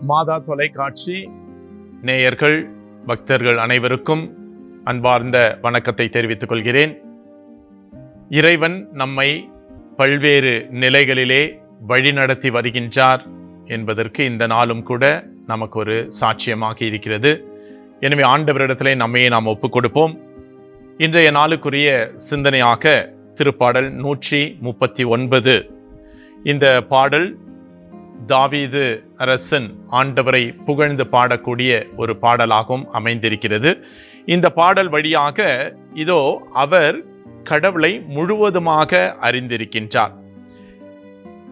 மாதா தொலைக்காட்சி. நேயர்கள் பக்தர்கள் அனைவருக்கும் அன்பார்ந்த வணக்கத்தை தெரிவித்துக் கொள்கிறேன். இறைவன் நம்மை பல்வேறு நிலைகளிலே வழிநடத்தி வருகின்றார் என்பதற்கு இந்த நாளும் கூட நமக்கு ஒரு சாட்சியமாக இருக்கிறது. எனவே ஆண்டவரிடத்திலே நம்மையே நாம் ஒப்புக் கொடுப்போம். இன்றைய நாளுக்குரிய சிந்தனையாக திருப்பாடல் நூற்றி முப்பத்தி ஒன்பது. இந்த பாடல் தாவீது அரசன் ஆண்டவரை புகழ்ந்து பாடக்கூடிய ஒரு பாடலாகவும் அமைந்திருக்கிறது. இந்த பாடல் வழியாக இதோ அவர் கடவுளை முழுவதுமாக அறிந்திருக்கின்றார்.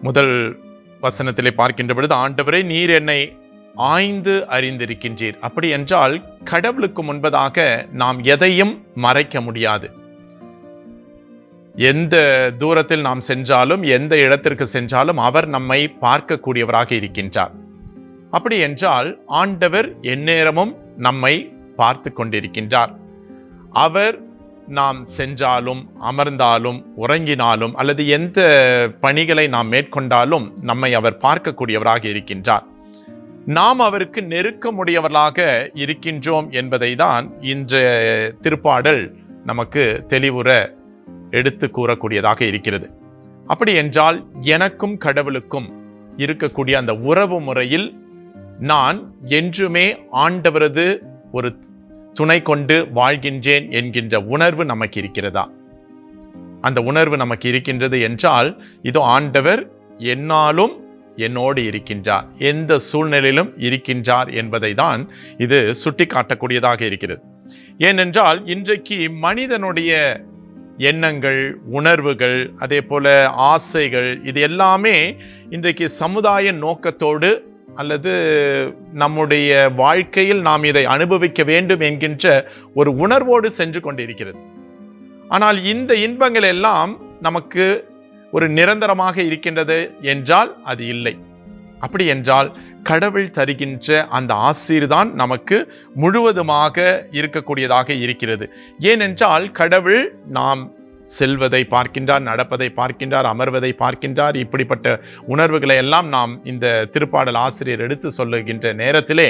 முதல் வசனத்திலே பார்க்கின்ற பொழுது ஆண்டவரை நீர் என்னை ஆய்ந்து அறிந்திருக்கின்றீர். அப்படி என்றால் கடவுளுக்கு முன்பதாக நாம் எதையும் மறைக்க முடியாது. எந்த தூரத்தில் நாம் சென்றாலும் எந்த இடத்திற்கு சென்றாலும் அவர் நம்மை பார்க்கக்கூடியவராக இருக்கின்றார். அப்படி என்றால் ஆண்டவர் எந்நேரமும் நம்மை பார்த்து கொண்டிருக்கின்றார். அவர் நாம் சென்றாலும் அமர்ந்தாலும் உறங்கினாலும் அல்லது எந்த பணிகளை நாம் மேற்கொண்டாலும் நம்மை அவர் பார்க்கக்கூடியவராக இருக்கின்றார். நாம் அவருக்கு நெருக்கமுடையவர்களாக இருக்கின்றோம் என்பதை தான் இன்ற திருப்பாடல் நமக்கு தெளிவுற எடுத்து கூறக்கூடியதாக இருக்கிறது. அப்படி என்றால் எனக்கும் கடவுளுக்கும் இருக்கக்கூடிய அந்த உறவு முறையில் நான் என்றுமே ஆண்டவரது ஒரு துணை கொண்டு வாழ்கின்றேன் என்கின்ற உணர்வு நமக்கு இருக்கிறதா? அந்த உணர்வு நமக்கு இருக்கின்றது என்றால் இதோ ஆண்டவர் என்னாலும் என்னோடு இருக்கின்றார். எந்த சூழ்நிலையிலும் இருக்கின்றார் என்பதை தான் இது சுட்டி காட்டக்கூடியதாக இருக்கிறது. ஏனென்றால் இன்றைக்கு மனிதனுடைய எண்ணங்கள் உணர்வுகள் அதே போல் ஆசைகள் இது எல்லாமே இன்றைக்கு சமுதாய நோக்கத்தோடு அல்லது நம்முடைய வாழ்க்கையில் நாம் இதை அனுபவிக்க வேண்டும் என்கின்ற ஒரு உணர்வோடு சென்று கொண்டிருக்கிறது. ஆனால் இந்த இன்பங்கள் எல்லாம் நமக்கு ஒரு நிரந்தரமாக இருக்கின்றது என்றால் அது இல்லை. அப்படி என்றால் கடவுள் தருகின்ற அந்த ஆசீர்தான் நமக்கு முழுவதுமாக இருக்கக்கூடியதாக இருக்கிறது. ஏனென்றால் கடவுள் நாம் செல்வதை பார்க்கின்றார் நடப்பதை பார்க்கின்றார் அமர்வதை பார்க்கின்றார் இப்படிப்பட்ட உணர்வுகளை எல்லாம் நாம் இந்த திருப்பாடல் ஆசிரியர் எடுத்து சொல்லுகின்ற நேரத்திலே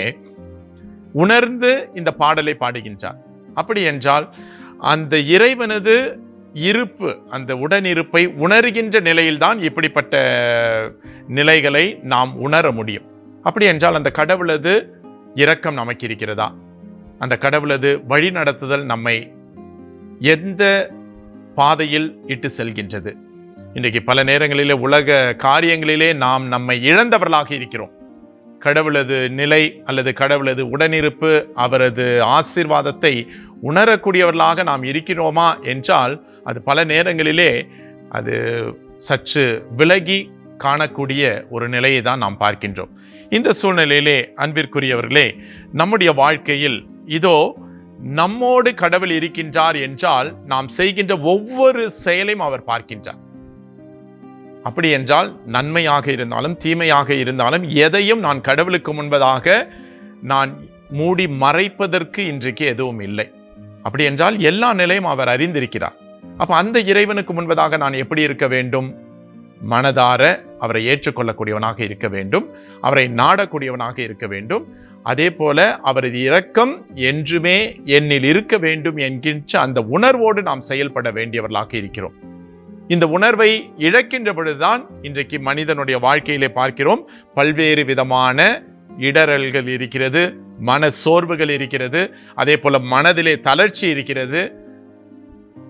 உணர்ந்து இந்த பாடலை பாடுகின்றார். அப்படி என்றால் அந்த இறைவனது இருப்பு அந்த உடனிருப்பை உணர்கின்ற நிலையில்தான் இப்படிப்பட்ட நிலைகளை நாம் உணர முடியும். அப்படி என்றால் அந்த கடவுளது இரக்கம் நமக்கு இருக்கிறதா அந்த கடவுளது வழி நடத்துதல் நம்மை எந்த பாதையில் இட்டு செல்கின்றது? இன்றைக்கு பல நேரங்களிலே உலக காரியங்களிலே நாம் நம்மை இழந்தவர்களாக இருக்கிறோம். கடவுளது நிலை அல்லது கடவுளது உடனிருப்பு அவரது ஆசீர்வாதத்தை உணரக்கூடியவர்களாக நாம் இருக்கிறோமா என்றால் அது பல நேரங்களிலே அது சற்று விலகி காணக்கூடிய ஒரு நிலையை தான் நாம் பார்க்கின்றோம். இந்த சூழ்நிலையிலே அன்பிற்குரியவர்களே நம்முடைய வாழ்க்கையில் இதோ நம்மோடு கடவுள் இருக்கின்றார் என்றால் நாம் செய்கின்ற ஒவ்வொரு செயலையும் அவர் பார்க்கின்றார். அப்படி என்றால் நன்மையாக இருந்தாலும் தீமையாக இருந்தாலும் எதையும் நான் கடவுளுக்கு முன்பதாக நான் மூடி மறைப்பதற்கு இன்றைக்கு எதுவும் இல்லை. அப்படி என்றால் எல்லா நிலையும் அவர் அறிந்திருக்கிறார். அப்போ அந்த இறைவனுக்கு முன்பதாக நான் எப்படி இருக்க வேண்டும்? மனதார அவரை ஏற்றுக்கொள்ளக்கூடியவனாக இருக்க வேண்டும். அவரை நாடக்கூடியவனாக இருக்க வேண்டும். அதே போல அவரது இரக்கம் என்றுமே என்னில் இருக்க வேண்டும் என்கின்ற அந்த உணர்வோடு நாம் செயல்பட வேண்டியவர்களாக இருக்கிறோம். இந்த உணர்வை இழக்கின்ற பொழுதுதான் இன்றைக்கு மனிதனுடைய வாழ்க்கையிலே பார்க்கிறோம். பல்வேறு விதமான இடரல்கள் இருக்கிறது. மன சோர்வுகள் இருக்கிறது அதே போல் மனதிலே தளர்ச்சி இருக்கிறது.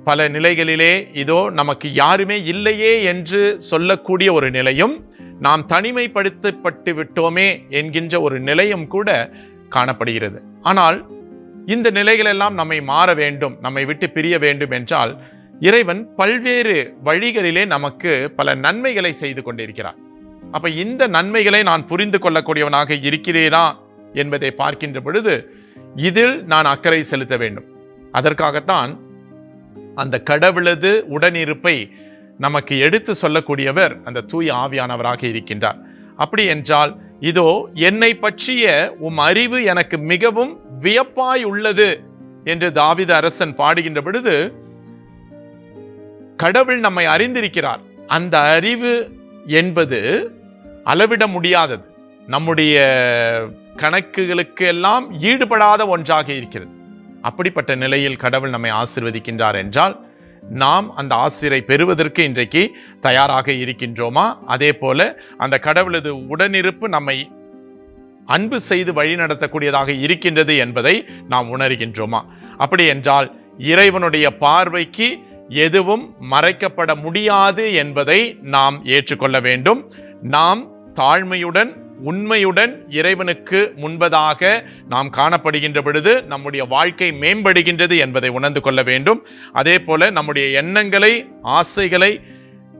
பல நிலைகளிலே இதோ நமக்கு யாருமே இல்லையே என்று சொல்லக்கூடிய ஒரு நிலையும் நாம் தனிமைப்படுத்தப்பட்டு விட்டோமே என்கின்ற ஒரு நிலையும் கூட காணப்படுகிறது. ஆனால் இந்த நிலைகளெல்லாம் நம்மை மாற வேண்டும் நம்மை விட்டு பிரிய வேண்டும் என்றால் இறைவன் பல்வேறு வழிகளிலே நமக்கு பல நன்மைகளை செய்து கொண்டிருக்கிறார். அப்போ இந்த நன்மைகளை நான் புரிந்து கொள்ளக்கூடியவனாக இருக்கிறேனா? என்பதை பார்க்கின்ற பொழுது இதில் நான் அக்கறை செலுத்த வேண்டும். அதற்காகத்தான் அந்த கடவுளது உடனிருப்பை நமக்கு எடுத்து சொல்லக்கூடியவர் அந்த தூய ஆவியானவராக இருக்கின்றார். அப்படி என்றால் இதோ என்னை பற்றிய உம் அறிவு எனக்கு மிகவும் வியப்பாய் உள்ளது என்று தாவித அரசன் பாடுகின்ற பொழுது கடவுள் நம்மை அறிந்திருக்கிறார். அந்த அறிவு என்பது அளவிட முடியாதது. நம்முடைய கணக்குகளுக்கு எல்லாம் ஈடுபடாத ஒன்றாக இருக்கிறது. அப்படிப்பட்ட நிலையில் கடவுள் நம்மை ஆசிர்வதிக்கின்றார் என்றால் நாம் அந்த ஆசிரை பெறுவதற்கு இன்றைக்கு தயாராக இருக்கின்றோமா? அதே போல அந்த கடவுளது உடனிருப்பு நம்மை அன்பு செய்து வழி நடத்தக்கூடியதாக இருக்கின்றது என்பதை நாம் உணர்கின்றோமா? அப்படி என்றால் இறைவனுடைய பார்வைக்கு எதுவும் மறைக்கப்பட முடியாது என்பதை நாம் ஏற்றுக்கொள்ள வேண்டும். நாம் தாழ்மையுடன் உண்மையுடன் இறைவனுக்கு முன்பதாக நாம் காணப்படுகின்ற பொழுது நம்முடைய வாழ்க்கை மேம்படுகின்றது என்பதை உணர்ந்து கொள்ள வேண்டும். அதே போல நம்முடைய எண்ணங்களை ஆசைகளை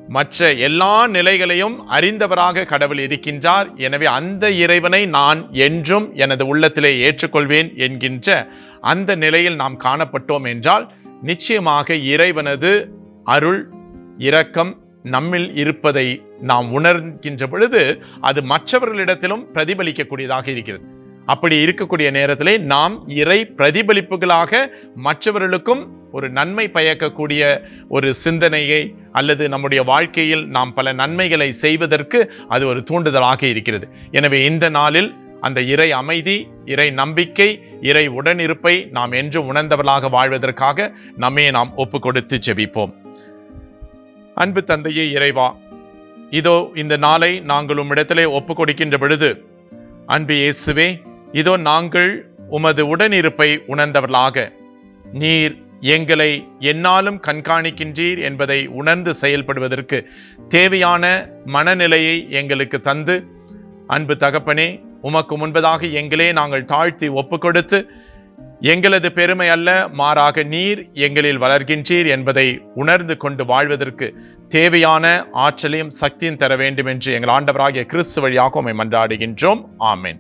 மற்ற எல்லா நிலைகளையும் அறிந்தவராக கடவுள் இருக்கின்றார். எனவே அந்த இறைவனை நான் என்றும் எனது உள்ளத்திலே ஏற்றுக்கொள்வேன் என்கின்ற அந்த நிலையில் நாம் காணப்பட்டோம் என்றால் நிச்சயமாக இறைவனது அருள் இரக்கம் நம்மில் இருப்பதை நாம் உணர்கின்ற பொழுது அது மற்றவர்களிடத்திலும் பிரதிபலிக்கக்கூடியதாக இருக்கிறது. அப்படி இருக்கக்கூடிய நேரத்திலே நாம் இறை பிரதிபலிப்புகளாக மற்றவர்களுக்கும் ஒரு நன்மை பயக்கக்கூடிய ஒரு சிந்தனையை அல்லது நம்முடைய வாழ்க்கையில் நாம் பல நன்மைகளை செய்வதற்கு அது ஒரு தூண்டுதலாக இருக்கிறது. எனவே இந்த நாளில் அந்த இறை அமைதி இறை நம்பிக்கை இறை உடனிருப்பை நாம் என்று உணர்ந்தவர்களாக வாழ்வதற்காக நம்மை நாம் ஒப்பு கொடுத்து செபிப்போம் அன்பு தந்தையே இறைவா இதோ இந்த நாளை நாங்கள் உம்மிடத்திலே ஒப்பு கொடுக்கின்ற பொழுது அன்பு இயேசுவே இதோ நாங்கள் உமது உடனிருப்பை உணர்ந்தவர்களாக. நீர் எங்களை என்னாலும் கண்காணிக்கின்றீர் என்பதை உணர்ந்து செயல்படுவதற்கு தேவையான மனநிலையை எங்களுக்கு தந்து அன்பு தகப்பனே உமக்கு முன்பதாக எங்களே நாங்கள் தாழ்த்தி ஒப்புக்கொடுத்து எங்களது பெருமை அல்ல மாறாக நீர் எங்களில் வளர்கின்றீர் என்பதை உணர்ந்து கொண்டு வாழ்வதற்கு தேவையான ஆற்றலையும் சக்தியும் தர வேண்டும் என்று எங்கள் ஆண்டவராகிய கிறிஸ்து வழியாக உம்மை மன்றாடுகின்றோம். ஆமேன்.